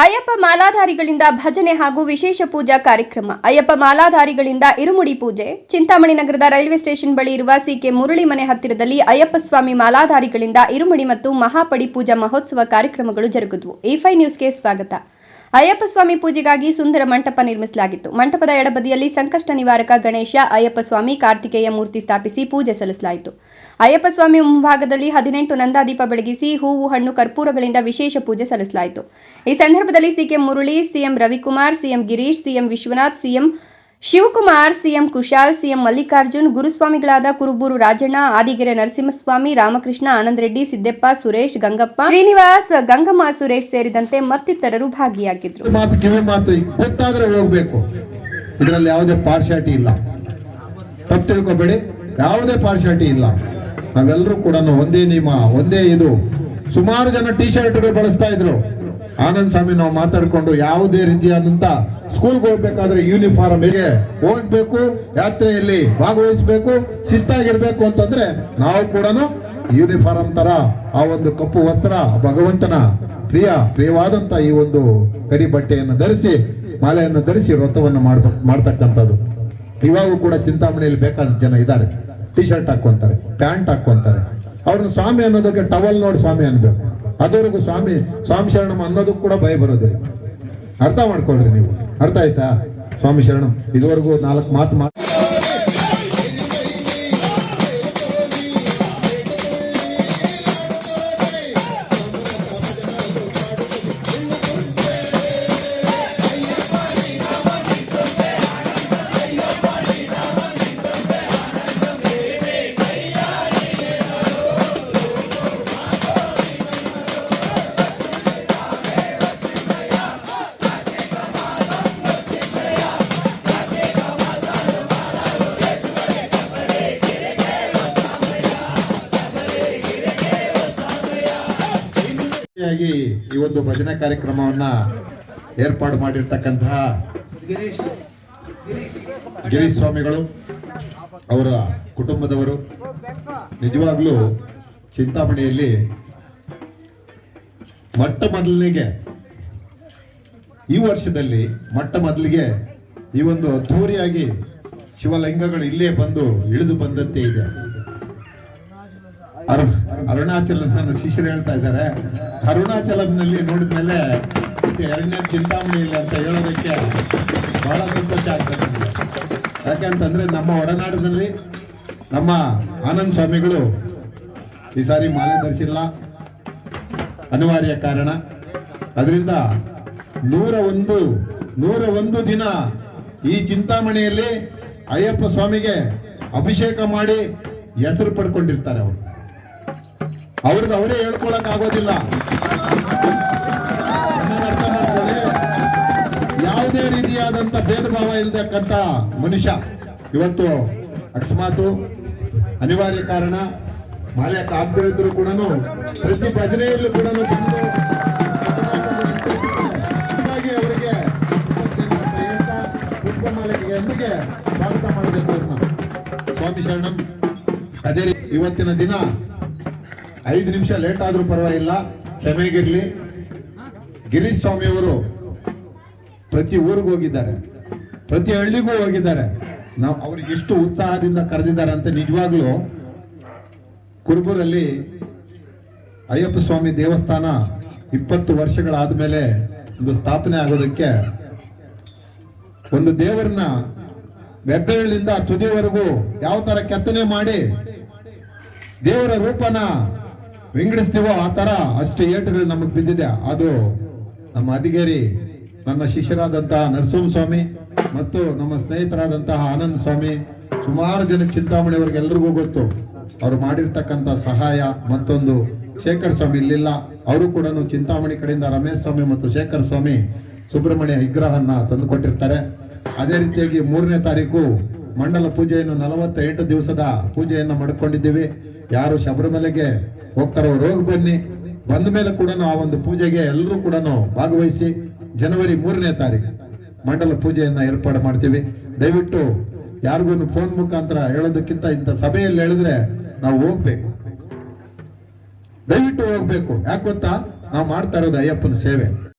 ಅಯ್ಯಪ್ಪ ಮಾಲಾಧಾರಿಗಳಿಂದ ಭಜನೆ ಹಾಗೂ ವಿಶೇಷ ಪೂಜಾ ಕಾರ್ಯಕ್ರಮ. ಅಯ್ಯಪ್ಪ ಮಾಲಾಧಾರಿಗಳಿಂದ ಇರುಮುಡಿ ಪೂಜೆ. ಚಿಂತಾಮಣಿ ನಗರದ ರೈಲ್ವೆ ಸ್ಟೇಷನ್ ಬಳಿ ಇರುವ ಸಿಕೆ ಮುರಳಿ ಮನೆ ಹತ್ತಿರದಲ್ಲಿ ಅಯ್ಯಪ್ಪ ಸ್ವಾಮಿ ಮಾಲಾಧಾರಿಗಳಿಂದ ಇರುಮುಡಿ ಮತ್ತು ಮಹಾಪಡಿ ಪೂಜಾ ಮಹೋತ್ಸವ ಕಾರ್ಯಕ್ರಮಗಳು ಜರುಗಿದವು. ಇಫೈ ನ್ಯೂಸ್ಗೆ ಸ್ವಾಗತ. ಅಯ್ಯಪ್ಪ ಸ್ವಾಮಿ ಪೂಜೆಗಾಗಿ ಸುಂದರ ಮಂಟಪ ನಿರ್ಮಿಸಲಾಗಿತ್ತು. ಮಂಟಪದ ಎಡಬದಿಯಲ್ಲಿ ಸಂಕಷ್ಟ ನಿವಾರಕ ಗಣೇಶ, ಅಯ್ಯಪ್ಪ ಸ್ವಾಮಿ ಕಾರ್ತಿಕೇಯ ಮೂರ್ತಿ ಸ್ಥಾಪಿಸಿ ಪೂಜೆ ಸಲ್ಲಿಸಲಾಯಿತು. ಅಯ್ಯಪ್ಪ ಸ್ವಾಮಿ ಮುಂಭಾಗದಲ್ಲಿ ಹದಿನೆಂಟು ನಂದಾದೀಪ ಬೆಳಗಿಸಿ ಹೂವು, ಹಣ್ಣು, ಕರ್ಪೂರಗಳಿಂದ ವಿಶೇಷ ಪೂಜೆ ಸಲ್ಲಿಸಲಾಯಿತು. ಈ ಸಂದರ್ಭದಲ್ಲಿ C K Murali, C M Ravikumar, C M Girish, C M Vishwanath, C M Shivakumar, C M Kushal, C M Mallikarjun, ಗುರುಸ್ವಾಮಿಗಳಾದ Kuruburu Rajanna, Adigere Narasimhaswamy, Ramakrishna Anand Reddy Siddappa, Suresh, Gangappa, Srinivas, Gangamma, Suresh ಸೇರಿದಂತೆ ಮತ್ತಿತರರು ಭಾಗಿಯಾಗಿದ್ದರು ಹೋಗ್ಬೇಕು. ಇದರಲ್ಲಿ ಯಾವುದೇ ಪಾರ್ಶಾಟಿ ಇಲ್ಲ. ತಪ್ಪು ತಿಳ್ಕೊಬೇಡಿ, ಯಾವುದೇ ಪಾರ್ಶಾಟಿ ಇಲ್ಲ. ನಾವೆಲ್ಲರೂ ಕೂಡ ಒಂದೇ ನಿಯಮ, ಒಂದೇ ಇದು. ಸುಮಾರು ಜನ ಟಿ ಶರ್ಟ್ಗಳು ಬಳಸ್ತಾ ಇದ್ರು. ಆನಂದ್ ಸ್ವಾಮಿ, ನಾವು ಮಾತಾಡಿಕೊಂಡು ಯಾವುದೇ ರೀತಿಯಾದಂತ ಸ್ಕೂಲ್ಗೆ ಹೋಗ್ಬೇಕಾದ್ರೆ ಯೂನಿಫಾರ್ಮ್ ಹೇಗೆ ಹೋಗ್ಬೇಕು, ಯಾತ್ರೆಯಲ್ಲಿ ಭಾಗವಹಿಸಬೇಕು, ಶಿಸ್ತಾಗಿರ್ಬೇಕು ಅಂತಂದ್ರೆ ನಾವು ಕೂಡ ಯೂನಿಫಾರ್ಮ್ ತರ ಆ ಒಂದು ಕಪ್ಪು ವಸ್ತ್ರ, ಭಗವಂತನ ಪ್ರಿಯ, ಪ್ರಿಯವಾದಂತ ಈ ಒಂದು ಕರಿ ಬಟ್ಟೆಯನ್ನು ಧರಿಸಿ, ಮಾಲೆಯನ್ನು ಧರಿಸಿ ವ್ರತವನ್ನು ಮಾಡ್ಬ, ಮಾಡ್ತಕ್ಕಂಥದ್ದು. ಇವಾಗೂ ಕೂಡ ಚಿಂತಾಮಣಿಯಲ್ಲಿ ಬೇಕಾದ ಜನ ಇದ್ದಾರೆ. ಟಿ ಶರ್ಟ್ ಹಾಕೊಂತಾರೆ, ಪ್ಯಾಂಟ್ ಹಾಕೊಂತಾರೆ. ಅವ್ರನ್ನ ಸ್ವಾಮಿ ಅನ್ನೋದಕ್ಕೆ ಟವಲ್ ನೋಡಿ ಸ್ವಾಮಿ ಅನ್ಬೇಕು. ಅದುವರೆಗೂ ಸ್ವಾಮಿ ಸ್ವಾಮಿ ಶರಣಂ ಅನ್ನೋದಕ್ಕೆ ಕೂಡ ಭಯ ಬರೋದಿಲ್ಲ ಅರ್ಥ ಮಾಡ್ಕೊಳ್ರಿ ನೀವು. ಅರ್ಥ ಆಯ್ತಾ? ಸ್ವಾಮಿ ಶರಣಂ, ಇದುವರೆಗೂ ನಾಲ್ಕು ಮಾತು ಮಾತು ಆಗಿ ಈ ಒಂದು ಭಜನೆ ಕಾರ್ಯಕ್ರಮವನ್ನ ಏರ್ಪಾಡು ಮಾಡಿರ್ತಕ್ಕಂತಹ ಗಿರೀಶ್ ಸ್ವಾಮಿಗಳು, ಅವರ ಕುಟುಂಬದವರು, ನಿಜವಾಗ್ಲೂ ಚಿಂತಾಮಣಿಯಲ್ಲಿ ಮೊಟ್ಟ ಮೊದಲಿಗೆ ಈ ವರ್ಷದಲ್ಲಿ ಮೊಟ್ಟ ಮೊದಲಿಗೆ ಈ ಒಂದು ಅದ್ಧೂರಿಯಾಗಿ ಶಿವಲಿಂಗಗಳು ಇಲ್ಲೇ ಬಂದು ಇಳಿದು ಬಂದಂತೆ ಇದೆ. ಅರು- ಅರುಣಾಚಲ ನನ್ನ ಶಿಷ್ಯರು ಹೇಳ್ತಾ ಇದ್ದಾರೆ. ಅರುಣಾಚಲಂನಲ್ಲಿ ನೋಡಿದ್ಮೇಲೆ ಮೇಲೆ ಎರಡನೇ ಚಿಂತಾಮಣಿ ಇಲ್ಲ ಅಂತ ಹೇಳೋದಕ್ಕೆ ಬಹಳ ಸಂತೋಷ ಆಗ್ತದೆ ಯಾಕಂತಂದ್ರೆ ನಮ್ಮ ಒಡನಾಡಿನಲ್ಲಿ ನಮ್ಮ ಆನಂದ್ ಸ್ವಾಮಿಗಳು ಈ ಸಾರಿ ಮಾಲೆ ಧರಿಸಿಲ್ಲ. ಅನಿವಾರ್ಯ ಕಾರಣ. ಅದರಿಂದ ನೂರ ಒಂದು ನೂರ ಒಂದು ದಿನ ಈ ಚಿಂತಾಮಣಿಯಲ್ಲಿ ಅಯ್ಯಪ್ಪ ಸ್ವಾಮಿಗೆ ಅಭಿಷೇಕ ಮಾಡಿ ಹೆಸರು ಪಡ್ಕೊಂಡಿರ್ತಾರೆ ಅವರು. ಅವ್ರದ್ದು ಅವರೇ ಹೇಳ್ಕೊಳಕ್ ಆಗೋದಿಲ್ಲ. ಯಾವುದೇ ರೀತಿಯಾದಂತ ಭೇದ ಭಾವ ಇಲ್ದಕ್ಕಂತ ಮನುಷ್ಯ. ಇವತ್ತು ಅಕಸ್ಮಾತು ಅನಿವಾರ್ಯ ಕಾರಣ ಮಾಲೆ ಕಾಗ್ದಿರಿದ್ರು ಕೂಡ ಪ್ರತಿ ಭಜನೆಯಲ್ಲೂ ಕೂಡ ಅವರಿಗೆ ಪುಷ್ಪಮಾಲೆಗೆ ಎಂದಿಗೆ ಸ್ವಾಗತ ಮಾಡಬೇಕು ಸ್ವಾಮಿ ಶರಣಂ, ಅದೇ ಇವತ್ತಿನ ದಿನ ಐದು ನಿಮಿಷ ಲೇಟ್ ಆದ್ರೂ ಪರವಾಗಿಲ್ಲ. ಕ್ಷಮೆಗಿರ್ಲಿ. ಗಿರೀಶ್ ಸ್ವಾಮಿ ಅವರು ಪ್ರತಿ ಊರಿಗೂ ಹೋಗಿದ್ದಾರೆ. ಪ್ರತಿ ಹಳ್ಳಿಗೂ ಹೋಗಿದ್ದಾರೆ. ನಾವು ಅವ್ರಿಗೆ ಎಷ್ಟು ಉತ್ಸಾಹದಿಂದ ಕರೆದಿದ್ದಾರೆ ಅಂತ ನಿಜವಾಗ್ಲೂ ಕುರುಬೂರಲ್ಲಿ ಅಯ್ಯಪ್ಪ ಸ್ವಾಮಿ ದೇವಸ್ಥಾನ ಇಪ್ಪತ್ತು ವರ್ಷಗಳಾದ್ಮೇಲೆ ಒಂದು ಸ್ಥಾಪನೆ ಆಗೋದಕ್ಕೆ ಒಂದು ದೇವರನ್ನ ಬೆಬ್ಬೆರಳಿಂದ ತುದಿವರೆಗೂ ಯಾವ ತರ ಕೆತ್ತನೆ ಮಾಡಿ ದೇವರ ರೂಪನ ವಿಂಗಡಿಸ್ತೀವೋ ಆ ತರ ಅಷ್ಟು ಏಟುಗಳು ನಮಗೆ ಬಿದ್ದಿದೆ. ಅದು ನಮ್ಮ ಅಧಿಗೇರಿ ನನ್ನ ಶಿಷ್ಯರಾದಂತಹ ನರಸಿಂಹ ಸ್ವಾಮಿ ಮತ್ತು ನಮ್ಮ ಸ್ನೇಹಿತರಾದಂತಹ ಆನಂದ್ ಸ್ವಾಮಿ, ಸುಮಾರು ಜನ ಚಿಂತಾಮಣಿ ಅವ್ರಿಗೆಲ್ರಿಗೂ ಗೊತ್ತು. ಅವ್ರು ಮಾಡಿರ್ತಕ್ಕಂಥ ಸಹಾಯ ಮತ್ತೊಂದು ಶೇಖರ್ ಸ್ವಾಮಿ ಇಲ್ಲಿಲ್ಲ. ಅವರು ಕೂಡ ಚಿಂತಾಮಣಿ ಕಡೆಯಿಂದ ರಮೇಶ್ ಸ್ವಾಮಿ ಮತ್ತು ಶೇಖರ್ ಸ್ವಾಮಿ ಸುಬ್ರಹ್ಮಣ್ಯ ವಿಗ್ರಹನ್ನ ತಂದು ಕೊಟ್ಟಿರ್ತಾರೆ ಅದೇ ರೀತಿಯಾಗಿ ಮೂರನೇ ತಾರೀಕು ಮಂಡಲ ಪೂಜೆಯನ್ನು ನಲವತ್ತೆಂಟು ದಿವಸದ ಪೂಜೆಯನ್ನು ಮಾಡ್ಕೊಂಡಿದ್ದೀವಿ. ಯಾರು ಶಬರಿಮಲೆಗೆ ಹೋಗ್ತಾರೋ, ಅವ್ರು ಹೋಗಿ ಬನ್ನಿ. ಬಂದ ಮೇಲೆ ಕೂಡ ಆ ಒಂದು ಪೂಜೆಗೆ ಎಲ್ಲರೂ ಕೂಡ ಭಾಗವಹಿಸಿ ಜನವರಿ ಮೂರನೇ ತಾರೀಕು ಮಂಡಲ ಪೂಜೆಯನ್ನ ಏರ್ಪಾಡು ಮಾಡ್ತೀವಿ. ದಯವಿಟ್ಟು ಯಾರಿಗೂ ಫೋನ್ ಮುಖಾಂತರ ಹೇಳೋದಕ್ಕಿಂತ ಇಂಥ ಸಭೆಯಲ್ಲಿ ಹೇಳಿದ್ರೆ ನಾವು ಹೋಗ್ಬೇಕು. ದಯವಿಟ್ಟು ಹೋಗ್ಬೇಕು. ಯಾಕೆ ಗೊತ್ತಾ? ನಾವು ಮಾಡ್ತಾ ಇರೋದು ಅಯ್ಯಪ್ಪನ ಸೇವೆ.